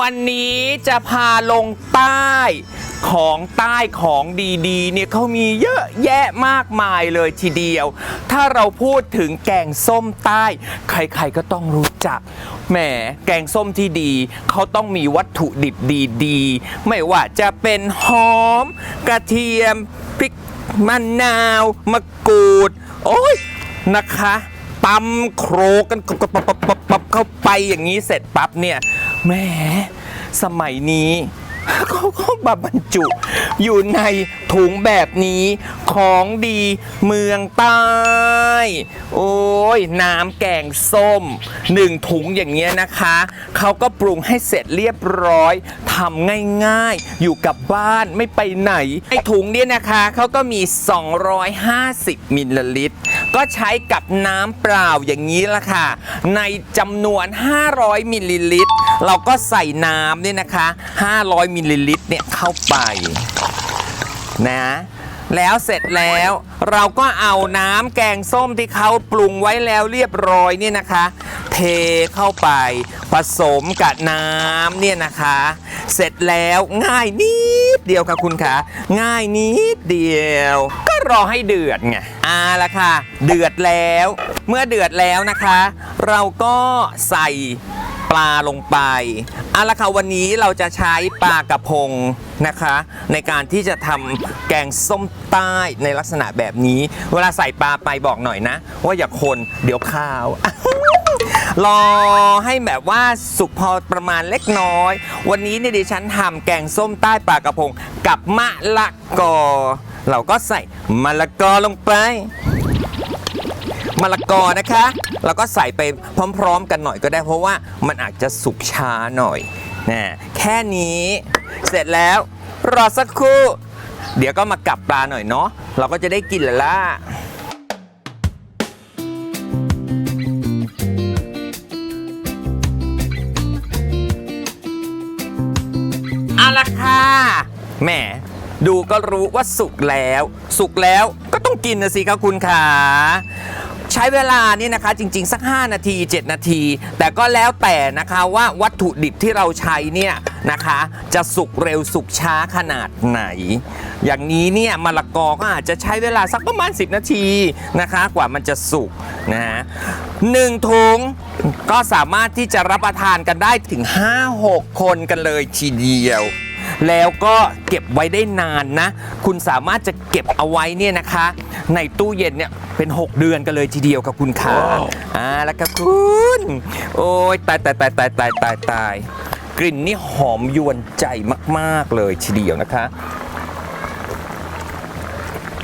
วันนี้จะพาลงใต้ของใต้ของดีๆ เนี่ยเขามีเยอะแยะมากมายเลยทีเดียว ถ้าเราพูดถึงแกงส้มใต้ ใครๆก็ต้องรู้จัก แหม แกงส้มที่ดี เขาต้องมีวัตถุดิบดีๆ ไม่ว่าจะเป็นหอม กระเทียม พริกมะนาว มะกรูด โอ้ยนะคะตำโครกกันปับเข้าไปอย่างนี้เสร็จปั๊บเนี่ย แหมสมัยนี้เขาก็มาบรรจุ อยู่ในถุงแบบนี้ของดีเมืองใต้ โอ้ย น้ำแกงส้มหนึ่งถุงอย่างเงี้ยนะคะ เขาก็ปรุงให้เสร็จเรียบร้อยทำง่ายๆ อยู่กับบ้านไม่ไปไหน ไอถุงเนี่ยนะคะ เขาก็มี 250 มิลลิลิตร ก็ใช้กับน้ำเปล่าอย่างนี้ละค่ะ ในจำนวน 500มิลลิลิตร เราก็ใส่น้ำเนี่ยนะคะ 500มิลลิลิตรเนี่ยเข้าไปนะ แล้วเสร็จแล้วเราก็เอาน้ำแกงส้มที่เขาปรุงไว้แล้วเรียบร้อยเนี่ยนะคะ เทเข้าไปผสมกับน้ำเนี่ยนะคะ เสร็จแล้วง่ายนิดเดียวค่ะคุณคะง่ายนิดเดียว ก็รอให้เดือดไงอ่าละค่ะ เดือดแล้ว เมื่อเดือดแล้วนะคะ เราก็ใส่ ปลาลงไปเอาละค่ะวันนี้เราจะใช้ปลากระพงนะคะ ในการที่จะทำแกงส้มใต้ในลักษณะแบบนี้ เวลาใส่ปลาไปบอกหน่อยนะ ว่าอย่าคนเดี๋ยวข้าว รอให้แบบว่าสุกพอประมาณเล็กน้อย วันนี้เนี่ยดิฉันทำแกงส้มใต้ปลากระพงกับมะละกอ เราก็ใส่มะละกอลงไป มะละกอนะคะเราก็ใส่ไปพร้อม ๆ กันหน่อยก็ได้ เพราะว่ามันอาจจะสุกช้าหน่อยนะแค่นี้เสร็จแล้วรอสักครู่ เดี๋ยวก็มากับปลาหน่อยเนาะเราก็จะได้กินแล้วล่ะเอาละค่ะแหมดูก็รู้ว่าสุกแล้ว สุกแล้วก็ต้องกินนะสิคะคุณขา ช้เวลานี่นะคะจริง ๆ สัก 5 นาที 7 นาที แต่ก็แล้วแต่นะคะว่าวัตถุดิบที่เราใช้เนี่ยนะคะ จะสุกเร็วสุกช้าขนาดไหน อย่างนี้เนี่ยมะละกอก็อาจจะใช้เวลาสักประมาณ 10 นาทีนะคะ กว่ามันจะสุกนะฮะหนึ่งถุงก็สามารถที่จะรับประทานกันได้ถึง 5-6 คนกันเลยทีเดียว แล้วก็เก็บไว้ได้นานนะ คุณสามารถจะเก็บเอาไว้เนี่ยนะคะ ในตู้เย็นเนี่ยเป็น 6 เดือนกันเลยทีเดียวกับคุณค่ะอ่าแล้วก็คุณ โอ้ยตายตายตายตายตายตายตายกลิ่นนี่หอมยวนใจมาก ๆ เลยทีเดียวนะคะ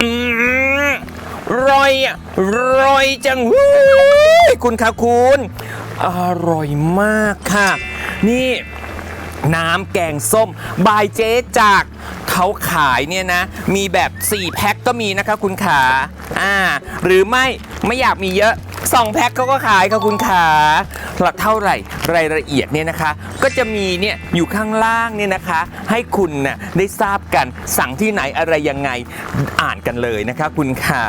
อืมร่อยอะร่อยจังเว้ยคุณคะคุณ อร่อยมากค่ะ นี่ น้ำแกงส้ม บายเจ๊จากเขาขายเนี่ยนะ มีแบบ 4 แพ็คก็มีนะคะคุณขาอ่า หรือไม่ไม่อยากมีเยอะ 2 แพ็คเขาก็ขายค่ะคุณขาหลักเท่าไหร่รายละเอียดเนี่ยนะคะ ก็จะมีเนี่ยอยู่ข้างล่างเนี่ยนะคะ ให้คุณน่ะได้ทราบกันสั่งที่ไหนอะไรยังไงอ่านกันเลยนะคะ คุณขา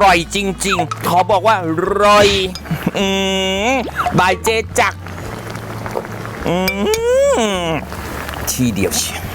ร่อยจริง ๆ ขอบอกว่าร่อย อืมบายเจจัก รอืมทีเดียวเชียว